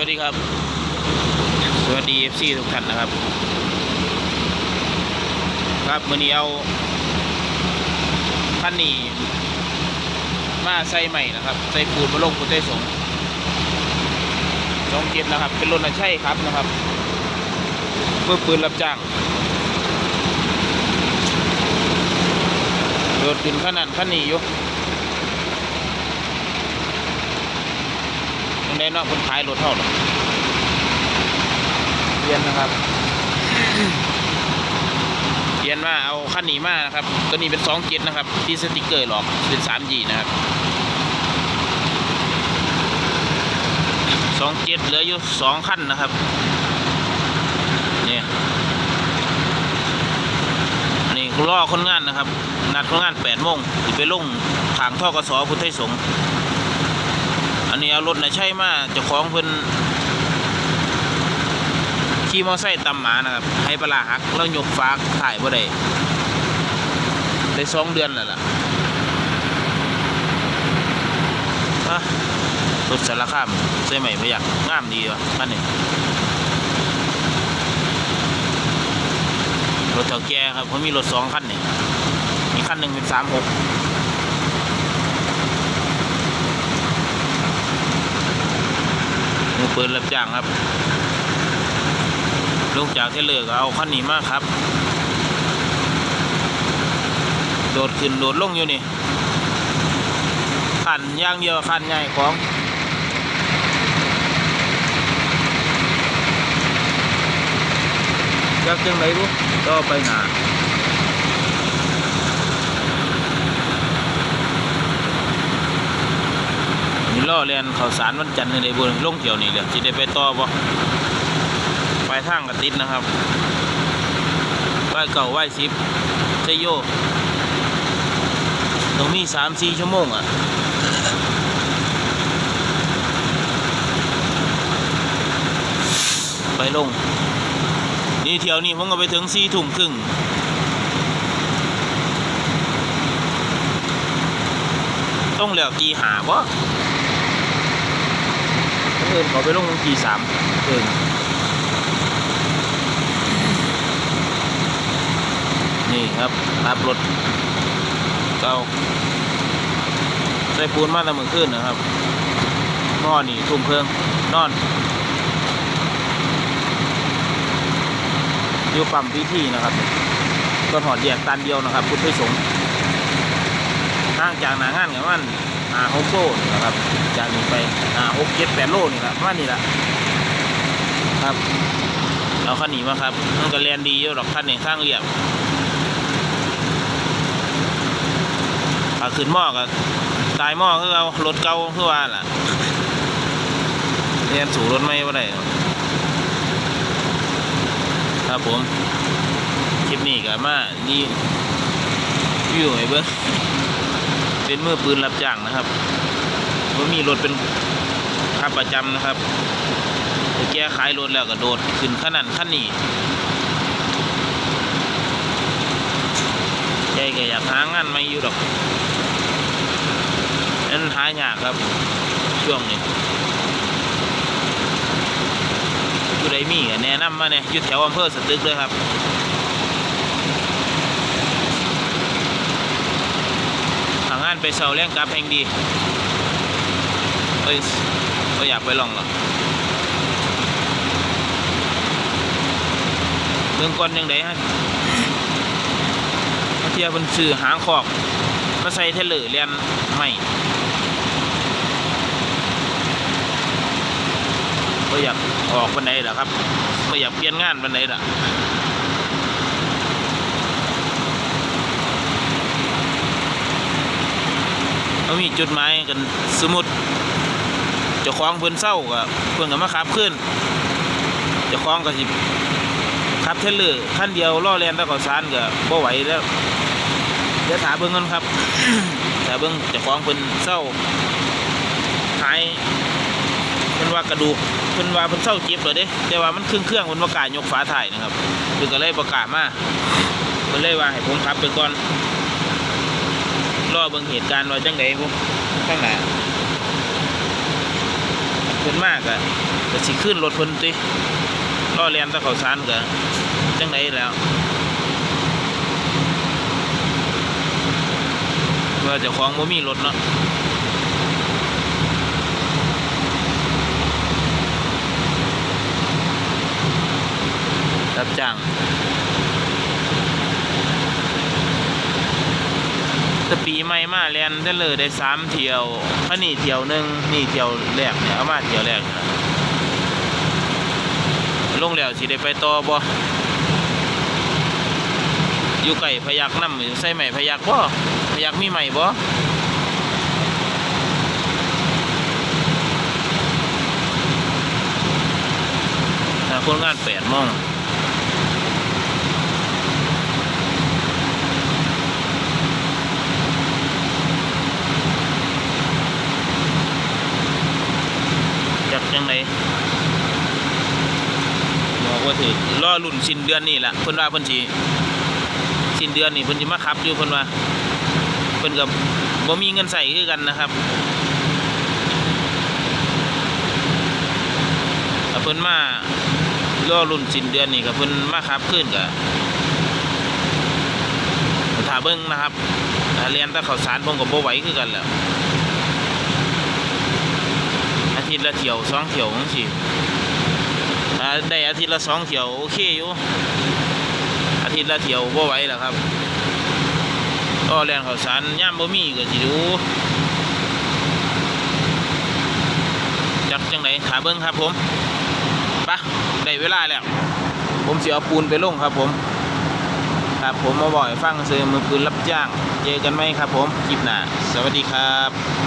วัสดีครับ สวัสดีเอฟซีทุกท่านนะครับ ครับมื่อนี้เอาท่านนี้มาใส่ใหม่นะครับใส่ปูนมาลงปูนใส่สงสองเจ็ดนะครับ เป็นรถนะใช่ครับนะครับเมื่อปืนรับจ้างโดดขึ้นขนาดขั้นนี้อยู่ ยังได้เนาะคนขายรถเท่าไหร่เรียนนะครับเขียนว่าเอาขั้นนี้มานะครับ ตัวนี้เป็นสองเจ็ดนะครับที่สติกเกอร์หลอกเป็นสามจีนะครับสองเจ็ดเหลืออยู่สองขั้นนะครับเนี่ยอันนี้รอคนงานนะครับ นัดคนงานแปดโมงสิไปลงทางท่อกสพุทธไทยสงฆ์อั นนี้เอารถนะใช่มาจะคล้องเพิ่นขี่มอไซค์ตำหมานะครับ ให้ปลาหักแล้วยกฟ้าถ่ายบ่ได้ได้สองเดือนแล้วล่ะอะรถสารคามใส่ใหม่พยักงามดีวะอันนี้รถเถ่าแก่ครับเขามีรถสองคันนี่มีคันหนึ่งเป็นสามหก มือปืนรับจ้างครับลงจากเทเลอร์ก็เอาคันนี้มากครับ โดดขึ้นโดดลงอยู่นี่ขันย่างเดียวขันใหญ่ของจักจังไรบุต่อไปหนา นี่ล่อเรียนข่าวสารวันจันทร์ในบุญลงเกี่ยวนี่เลยจะได้ไปต่อบ่ปทางกระติดนะครับไหวเก่าไหว้สิบเซโยตรงนี้สามสี่ชั่วโมงอะไปลง นี่เที่ยวนี้ผมก็ไปถึงสี่ทุ่มครึ่งต้องแล้วตีหาบ่ อินเขาไปลงตีสามเอินนี่ครับรับรถเก่าใส่ปูนมาแต่เมื่อคืนนะครับนอนนี่ทุ่มเพลิงนอนอยู่ปั๊มพิธีนะครับก็ถอดแยกตันเดียวนะครับพุทธสงฆ์ ห่างจากหนางานกันมันหาหกโลนะครับจากนี้ไปหาหกเจ็ดแปดโลนี่แหละประมานี้แหละครับเอาขันนี้มาครับมันก็แลนดีอยู่หรอกขันนี้ข้างเรียบถ้าขึ้นหม้อก็ตายหม้อคือเอารถเก่าคือว่าล่ะเรียนสู่รถไม่ว่าได้ครับผม คลิปนี้ก็มานี่วิวไอ้เบิ้ง เป็นมือปืนรับจ้างนะครับว่ามีรถเป็นขับประจำนะครับแก้ขายรถแล้วก็โดดขึ้นขนาดขั้นนี้ใจก็อยากหางานไม่อยู่ดอกนั้นหายากครับ ช่วงนี้อยู่ใดมีแนะนำมาเนี่ยอยู่แถวอำเภอสตึกเลยครับ หานไปเสาแรงกลับแห่งดี เอ้ยก็อยากไปลองหรอกเรื่องก่อนยังไงฮะเทียวเป็นสื่อหางขอกมาใส่เทเลอร์เรียนใหม่ก็อยากออกวันไหนล่ะครับก็อยากเปลี่ยนงานวันไหนล่ะเขา มีจุดหมายกันสมมุดเจ้าของเพิ่นเศร้าก็เพิ่อนก็มาขับขึ้นเจ้าของก็สิขับเทเลอร์ขั้นเดียวล่อแลนตะขอสารก็บ่ไหวแล้วเดี๋ยวถาเบิ่งกันครับถาเบิ่งเจ้าของเพิ่นเศร้าหายเพิ่นว่ากระดูกเพิ่นว่าเพิ่นเศร้าเจ็บเลยเด้แต่ว่ามันเครื่องเครื่องเพิ่นบ่กล้ายกฝาถ่ายนะครับเพิ่นก็เลยประกาศมาเพิ่นเลยว่าให้ผมขับไปก่อน รอเบิ่งเหตุการณ์ว่าจังได๋ผมข้างหน้าพิ่นมากอะก็สิขึ้นรถเพิ่นติล่อเลียนตะเขาสารก็จังไดแล้วว่าเจ้าของบ่มีรถเนาะรับจ้าง ต่ปีใหม่มาแลนได้เลยได้สามเที่ยวอันนี้เที่ยวหนึ่งนี่เที่ยวแรกเนี่ยเอามาเที่ยวแรกนี่ล่ะลงแล้วสิได้ไปต่อบ่อยู่ไก่พยักน้ำใส่ใหม่พยักบ่พยักมีใหม่บ่ถ้าคนงานแปดโมง จักจังได ล่อรอรุ่นสิ้นเดือนนี่แหละเพิ่นว่าเพิ่นสิสิ้นเดือนนี่เพิ่นสิมาขับอยู่เพิ่นว่าเพิ่นกับบ่มีเงินใส่คือกันนะครับถ้าเพิ่นมารอรุ่นสิ้นเดือนนี่ก็เพิ่นมาขับขึ้นก็ถ้าเบิ่งนะครับถ้าเรียนแต่ข้าวสารผมก็บ่ไหวคือกันแล้วอาทิตย์ละเที่ยวสองเที่ยวจังซี่ ได้อาทิตย์ละสองเที่ยวโอเคอยู่อาทิตย์ละเที่ยวบ่ไหวแล้วครับก็แล่นข้าวสารย่ามบ่มีก็สิดูจักจังไดถาเบิ่งครับผมไปะได้เวลาแล้ว ผมสิเอาปูนไปลงครับผมครับผมมาบอกให้ฟังซื้อมือปืนรับจ้าง เจอกันไหมครับผมคลิปหน้าสวัสดีครับ